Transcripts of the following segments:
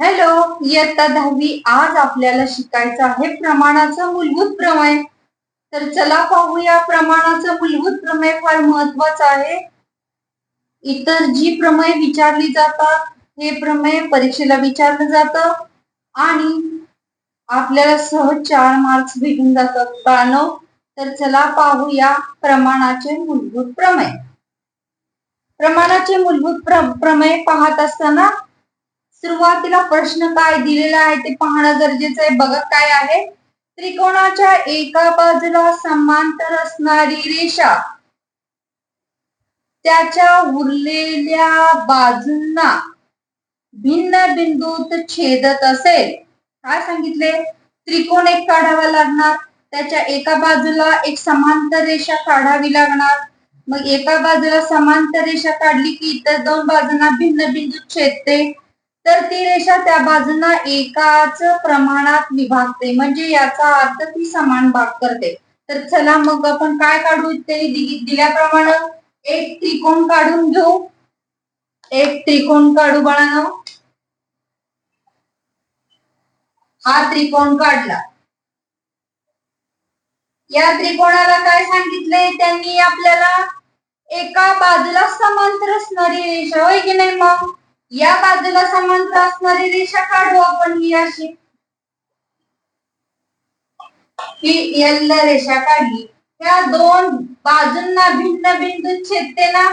Hello इयत्ता दहावी आज आपल्याला शिकायचं आहे प्रमाणाचं मूलभूत प्रमेय. तर चला पाहूया प्रमाणाचं मूलभूत प्रमेय फार महत्वाचं आहे. इतर जी प्रमेय विचारली जातात हे प्रमेय परीक्षेला विचारलं जातं आणि आपल्याला सहज चार मार्क्स भेटून जातात. बाणव तर चला पाहूया प्रमाणाचे मूलभूत प्रमेय. प्रमाणाचे मूलभूत प्रमेय पाहत असताना सुरुवातीला प्रश्न काय दिलेला आहे ते पाहणं गरजेचं आहे. बघा काय आहे? त्रिकोणाच्या एका बाजूला समांतर असणारी रेषा. त्याच्या उरलेल्या बाजूंना भिन्न बिंदूत छेदत असेल. काय सांगितले? त्रिकोण एक काढावा लागणार. त्याच्या एका बाजूला एक समांतर रेषा काढावी लागणार. मग एका बाजूला समांतर रेषा काढली की इतर दोन बाजूंना भिन्न बिंदू छेदते. तर ती रेषा त्या बाजूंना एकाच प्रमाणात विभागते. म्हणजे याचा अर्थ ती समान भाग करते. तर चला मग आपण काय काढू? ते दिल्याप्रमाणे एक त्रिकोण काढून घेऊ. एक त्रिकोण काढू बाळांनो. हा त्रिकोण काढला. या त्रिकोणाला काय सांगितलंय त्यांनी आपल्याला एका बाजूला समांतर असणारी रेषा होय की नाही मग? या बाजूला समांतर असणारी रेषा काढू आपण ही अशी. ही एल रेषा काढली. या दोन बाजूंना भिन्न बिंदू छेदते ना?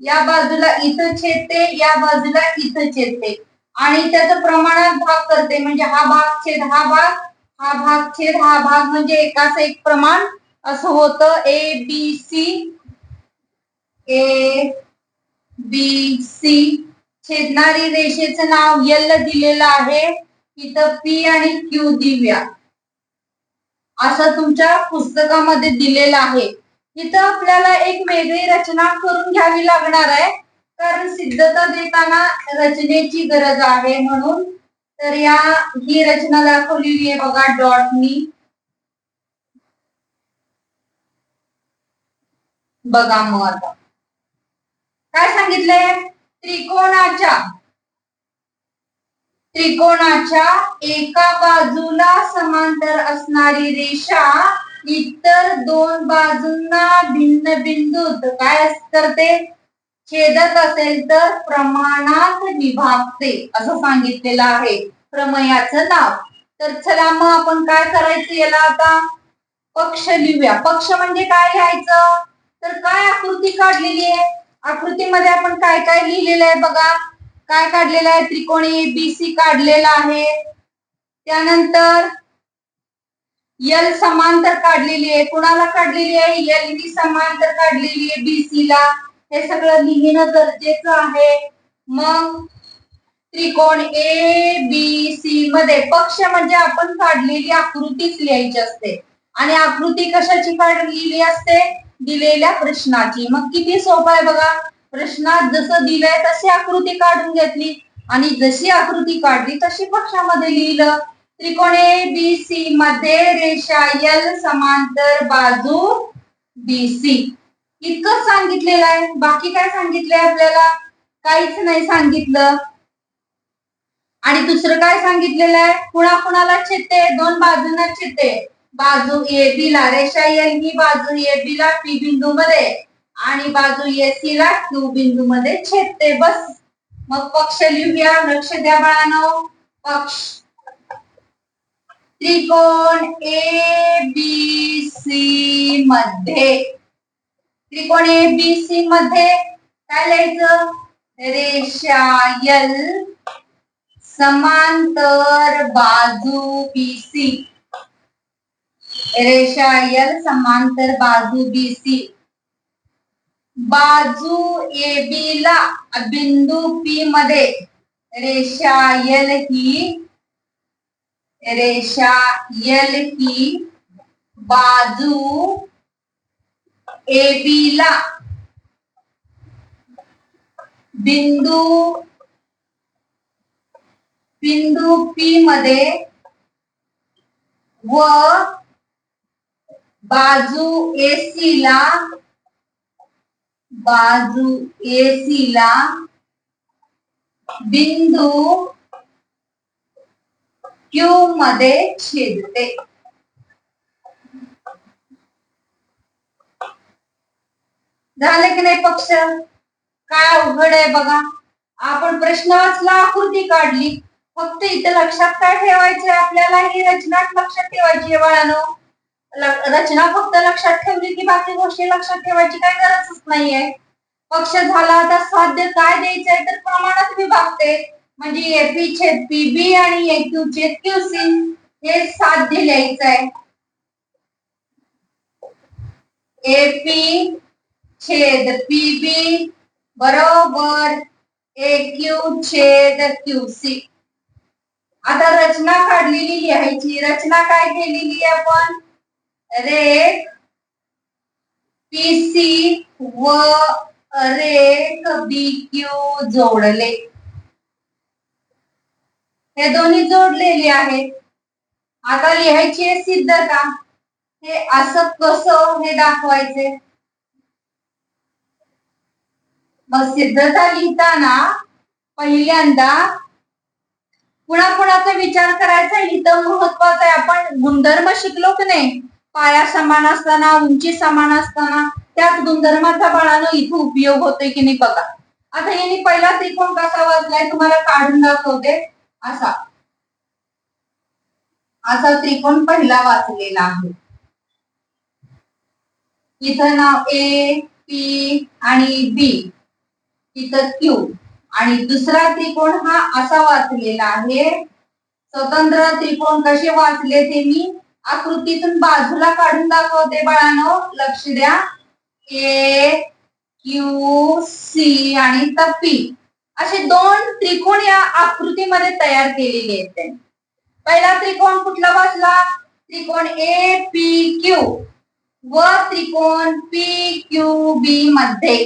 या बाजूला इथं छेदते या बाजूला इथं छेदते. आणि त्याचं प्रमाणात भाग करते. म्हणजे हा भाग छेद हा भाग हा भाग छेद हा भाग म्हणजे एकाच एक प्रमाण. असं होतं A B C A B C छेदणारी रेषेचं नाव यल दिलेलं आहे. इथं पी आणि क्यू दिव्या. असं तुमच्या पुस्तकामध्ये दिलेलं आहे. इथं आपल्याला एक वेगळी रचना करून घ्यावी लागणार आहे. कारण सिद्धता देताना रचनेची गरज आहे म्हणून. तर या ही रचना दाखवलेली आहे बघा डॉटनी बघा मग आता. काय सांगितलंय? त्रिकोणाच्या त्रिकोणाच्या एका बाजूला समांतर असणारी रेषा इतर दोन बाजूंना भिन्न बिंदूत काय करते छेदत असेल तर प्रमाणात विभागते असं सांगितलेलं आहे प्रमयाचं नाव. तर चला मग आपण काय करायचं याला आता? पक्ष लिहूया. पक्ष म्हणजे काय लिहायचं? तर काय आकृती काढलेली आहे? आकृतीमध्ये आपण काय काय लिहिलेलं आहे बघा. काय काढलेलं आहे? त्रिकोणी बीसी काढलेला आहे. त्यानंतर यल समांतर काढलेली आहे. कुणाला काढलेली आहे? यल ही समांतर काढलेली आहे बीसी ला. हे सगळं लिहिणं गरजेचं आहे. मग त्रिकोण ए बी सी मध्ये पक्ष म्हणजे आपण काढलेली आकृतीच लिहायची असते. आणि आकृती कशाची काढलेली असते? दिलेल्या प्रश्नाची. मग किती सोपं आहे बघा. प्रश्नात जसं दिलंय तशी आकृती काढून घेतली. आणि जशी आकृती काढली तशी पक्षामध्ये लिहिलं. त्रिकोण ए बी सी मध्ये रेषा यल समांतर बाजू बी सी इतकं सांगितलेलं आहे. बाकी काय सांगितलंय आपल्याला? काहीच नाही सांगितलं. आणि दुसरं काय सांगितलेलं आहे? कुणा कुणाला छेदते? दोन बाजूंना छेदते. बाजू ए बी ला रेषा एल ही बाजू ए बी ला पी बिंदू मध्ये आणि बाजू ए सी ला क्यू बिंदू मध्ये छेदते. बस. मग पक्ष लिहूया. लक्ष द्या बाळानो. पक्ष. त्रिकोण ए बी सी मध्ये. त्रिकोण ए बी सी मध्ये. काय लिहायचं? रेषा यल समांतर बाजू बी सी रेषा एल समांतर बाजू बी सी बाजू ए बी ला बिंदू पी मध्ये. रेषा एल ही रेषा एल ही बाजू ए बी ला. बिंदू बिंदू पी मध्ये व बाजू एसी ला बाजू एसी ला बिंदू क्यू मध्ये छेदते. झाले की नाही पक्ष? काय अवघड आहे बघा. आपण प्रश्न वाचला आकृती काढली. फक्त इथं लक्षात काय ठेवायचं आपल्याला? ही रचना लक्षात ठेवायची आहे बाळानो. रचना फक्त लक्षात ठेवली की बाकी गोष्टी लक्षात ठेवायची काय गरजच नाहीये. पक्ष झाला तर साध्य काय द्यायचंय तर प्रमाणात विभागते. म्हणजे एपी छेद पीबी आणि एक्यू छेद क्यू सी हे साध्य लिहायचं आहे एपी छेद पीबी बरोबर एक्यू छेद क्यू सी आता रचना काढलेली लिहायची. रचना काय केलेली आहे आपण? रेख पीसी व रेख बी क्यू जोडले? हे दोन्ही जोडलेले आहेत. आता लिहायची आहे सिद्धता. हे असं कसं हे दाखवायचे? मग सिद्धता लिहिताना पहिल्यांदा पुन्हा कुणाचा विचार करायचा? इथं महत्वाचं आहे. आपण गुणधर्म शिकलो की नाही? पाया समान असताना उंची समान असताना त्याच गुणधर्माचा बाळानं इथं उपयोग होतोय की नाही बघा. आता यांनी पहिला त्रिकोण कसा वाचलाय तुम्हाला काढून दाखवते. असा. असा त्रिकोण पहिला वाचलेला आहे. इथं नाव ए पी आणि बी इथं क्यू आणि दुसरा त्रिकोण हा असा वाचलेला आहे. स्वतंत्र त्रिकोण कसे वाचले ते मी आकृतीतून बाजूला काढून दाखवते बाळानो. लक्ष द्या. ए क्यू सी आणि तपी असे दोन त्रिकोण या आकृतीमध्ये तयार केलेले आहेत पहिला त्रिकोण कुठला वाचला त्रिकोण ए पी क्यू व त्रिकोण पी क्यू बी मध्ये.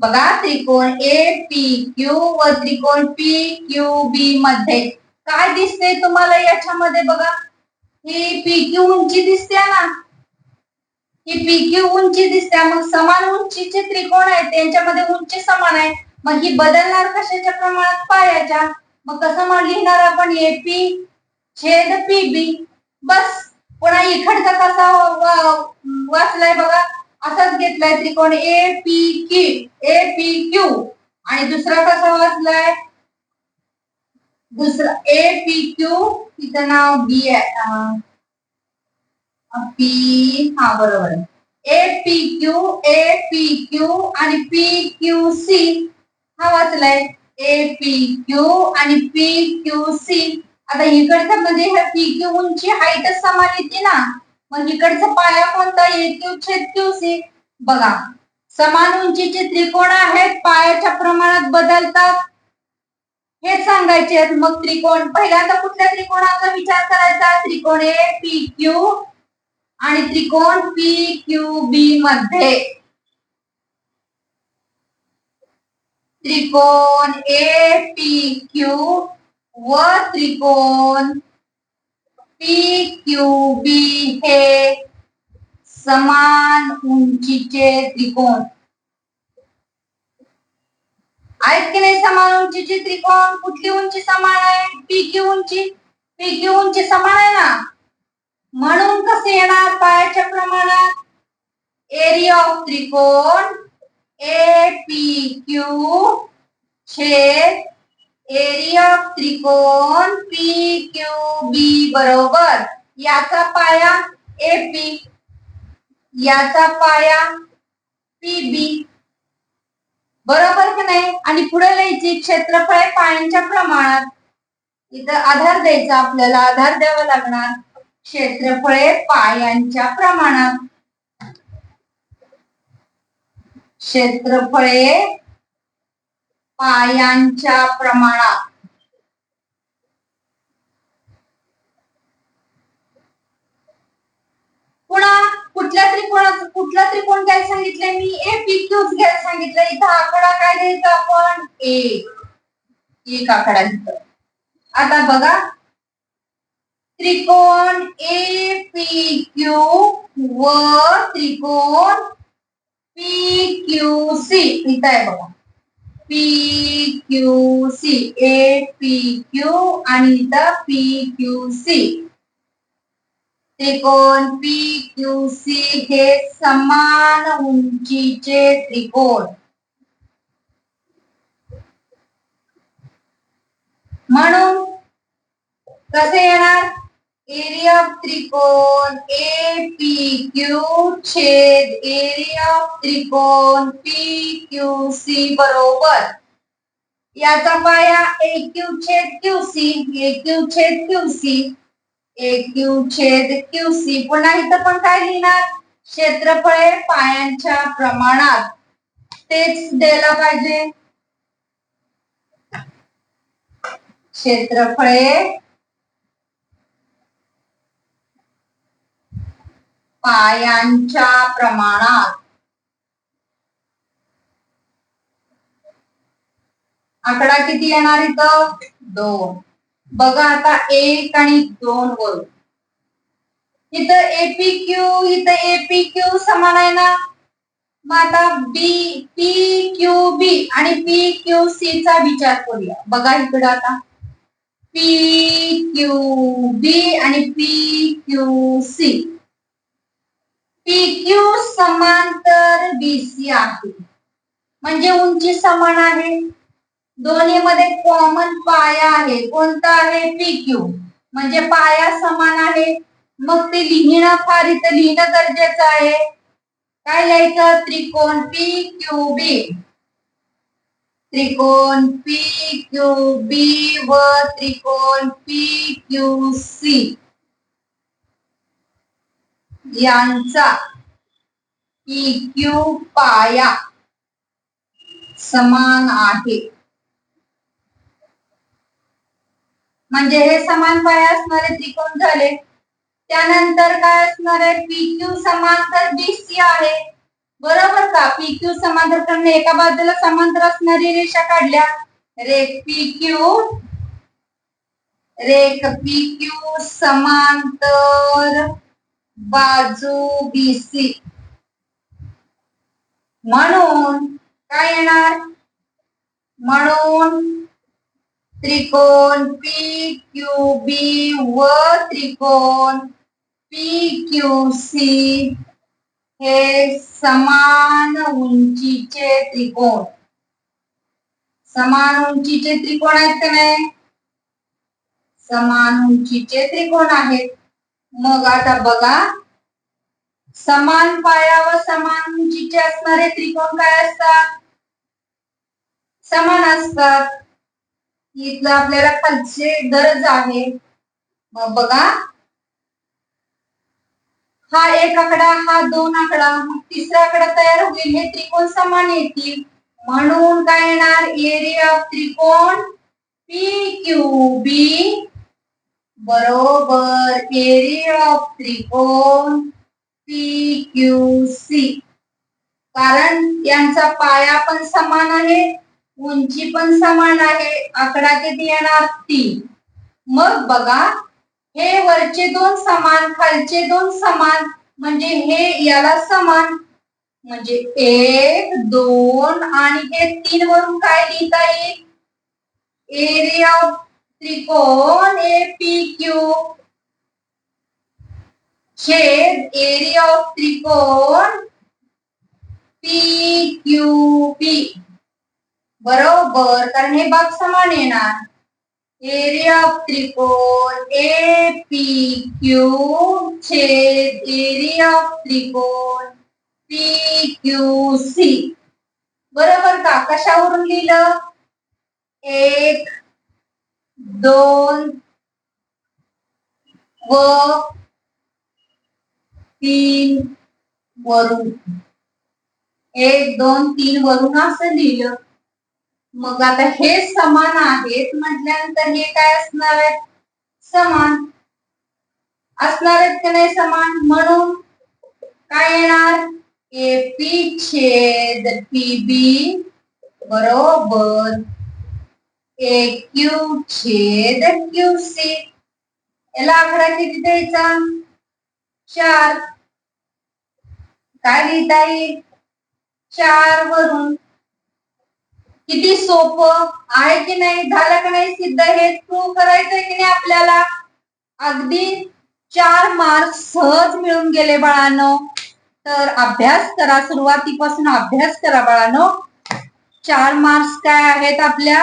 बघा त्रिकोण ए पी क्यू व त्रिकोण पी क्यू बी मध्ये. काय दिसते तुम्हाला याच्यामध्ये बघा? ही पीक्यू उंची दिसते ना. ही पीक्यू उंची दिसते. मग समान उंचीचे त्रिकोण आहेत. त्यांच्यामध्ये उंची समान आहे. मग ही बदलणार कशाच्या प्रमाणात? पायाच्या. मग कसं मग लिहिणार आपण? ए पी छेद पी बी बस. पुन्हा इकडचा कसा वाचलाय बघा. असाच घेतलाय त्रिकोण A P Q A P Q आणि दुसरा कसा वाचलाय? दुसरा ए पी क्यू तिचं नाव बी आहे. पी हा बरोबर. आहे A P Q A P Q आणि पी क्यू सी. हा वाचलाय. ए पी क्यू आणि पी क्यू सी. आता इकडचं म्हणजे ह्या पी क्यू उंची हाईटच समान येते ना. मग इकडचा पाया कोणता? ए क्यू छेद क्यू सी. बघा. समान उंचीचे त्रिकोण आहेत. पायाच्या प्रमाणात बदलतात. हे सांगायचे मग त्रिकोण पहिल्यांदा कुठल्या त्रिकोणाचा विचार करायचा? त्रिकोण ए पी क्यू आणि त्रिकोण पी क्यू बी मध्ये. त्रिकोण ए पी क्यू व त्रिकोण पी क्यू बी हे समान उंचीचे त्रिकोण. आहेत की नाही समान उंचीचे? त्रिकोण कुठली उंची समान आहे? पीकी उंची? पीकी उंची समान आहे ना? म्हणून कसे येणार पायाच्या प्रमाणात? एरिया ऑफ त्रिकोण ए पी क्यू छेद एरिया ऑफ त्रिकोण पी क्यू बी बरोबर. याचा पाया ए पी याचा पाया पी बी बरोबर की नाही? आणि पुढे लिहायची क्षेत्रफळ आहे पायांच्या प्रमाणात. इथं आधार द्यायचा आपल्याला आधार द्यावा लागणार. क्षेत्रफळे पायांच्या प्रमाणात. क्षेत्रफळे पायांच्या प्रमाणात. पुन्हा कुठल्या त्रिकोणाचं कुठला त्रिकोण घ्यायला सांगितलंय? मी ए पी क्यूच घ्यायला सांगितलंय. इथं आकडा काय द्यायचा आपण? एक एक आकडा घेतो आता बघा. त्रिकोण ए पी क्यू व त्रिकोण पी क्यू सी. इथं आहे बघा. P Q C. A P Q आणि इथं पी क्यू सी. त्रिकोण पी क्यू सी हे समान उंचीचे त्रिकोण. म्हणून कसे येणार? एरिया ऑफ़ त्रिकोण ए पी क्यू छेद एरिया ऑफ़ त्रिकोण पी क्यू सी बरोबर. याचा पाया ए क्यू छेद क्यू सी ए क्यू छेद क्यू सी ए क्यू छेद क्यू सी. पुन्हा इथं पण काय लिहिणार? क्षेत्रफळे पायांच्या प्रमाणात. तेच द्यायला पाहिजे. क्षेत्रफळे पायांच्या प्रमाणात. आकडा किती येणार इथं? दोन. बघा आता एक आणि दोन वरून. इथं एपी क्यू इथं एपी क्यू समान आहे ना? मग आता बी पी क्यू बी आणि पी क्यू सी चा विचार करूया. बघा इकडं आता. पी क्यू बी आणि P Q C P Q समांतर बीसी आहे. म्हणजे उंची समान आहे. दोन्ही मध्ये कॉमन पाया आहे. कोणता आहे? पी क्यू म्हणजे पाया समान आहे. मग ते लिहिणं फार इथं लिहिणं गरजेचं आहे. काय लिहायचं? त्रिकोण पी क्यू बी त्रिकोण पी क्यू बी व त्रिकोण पी क्यू सी यांचा पी क्यू पाया समान आहे. म्हणजे हे समान पाय असणारे त्रिकोण झाले. त्यानंतर काय असणार? आहे पी क्यू समांतर बीसी आहे. बरोबर का? पी क्यू समांतर करणे एका बाजूला समांतर असणारी रेषा काढल्या. रेख पी क्यू रेख पी क्यू समांतर बाजू बीसी म्हणून काय येणार? म्हणून त्रिकोण पी क्यू बी व त्रिकोण पी क्यू सी हे समान उंचीचे त्रिकोण. समान उंचीचे त्रिकोण आहेत का नाही? समान उंचीचे त्रिकोण आहेत. मग आता बघा. समान पाया व समान उंचीचे असणारे त्रिकोण काय असतात? समान असतात. इथलं आपल्याला खालचे गरज आहे. मग बघा. हा एक आकडा हा दोन आकडा मग तिसरा आकडा तयार होईल. हे त्रिकोण समान येतील. म्हणून काय येणार? एरिया ऑफ त्रिकोण पी क्यू बी बरोबर. एरिया ऑफ त्रिकोण पी क्यू सी कारण यांचा पाया पण समान आहे. उंची पण समान आहे आकडा किती येणार? तीन. मग बघा हे वरचे दोन समान खालचे दोन समान म्हणजे हे याला समान. म्हणजे एक दोन आणि हे तीन वरून काय लिहिता येईल? एरिया ऑफ त्रिकोण ए पी क्यू छेद एरिया ऑफ त्रिकोण पी क्यू पी बरोबर. कारण हे भाग समान येणार एरिया ऑफ त्रिकोण ए पी क्यू छेद एरिया ऑफ त्रिकोण पी क्यू सी बरोबर का? कशावरून लिहिलं? एक दोन व तीन वरून. एक दोन तीन वरून असं लिहिलं. मग आता हे समान आहेत म्हटल्यानंतर हे काय असणार आहे? समान. असणार आहेत की नाही समान? म्हणून काय येणार? ए पी छेद पी बी बरोबर ए क्यू छेद क्यू सी. याला आकडा किती द्यायचा? चार. काय लिहिता येईल चार वरून किती सोपं आहे की नाही? झालं का नाही सिद्ध? हे प्रूव्ह करायचंय की नाही आपल्याला? अगदी चार मार्क्स सहज मिळून गेले बाळानो. तर अभ्यास करा सुरुवातीपासून अभ्यास करा बाळानो. चार मार्क्स काय आहेत आपल्या?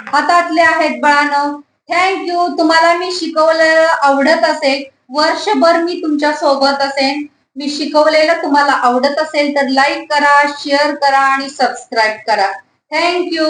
हातातले आहेत बाळानो. थँक्यू तुम्हाला मी शिकवलेलं आवडत असेल वर्षभर मी तुमच्यासोबत असेन. मी शिकवलेलं तुम्हाला आवडत असेल तर लाईक करा शेअर करा आणि सबस्क्राईब करा. थँक्यू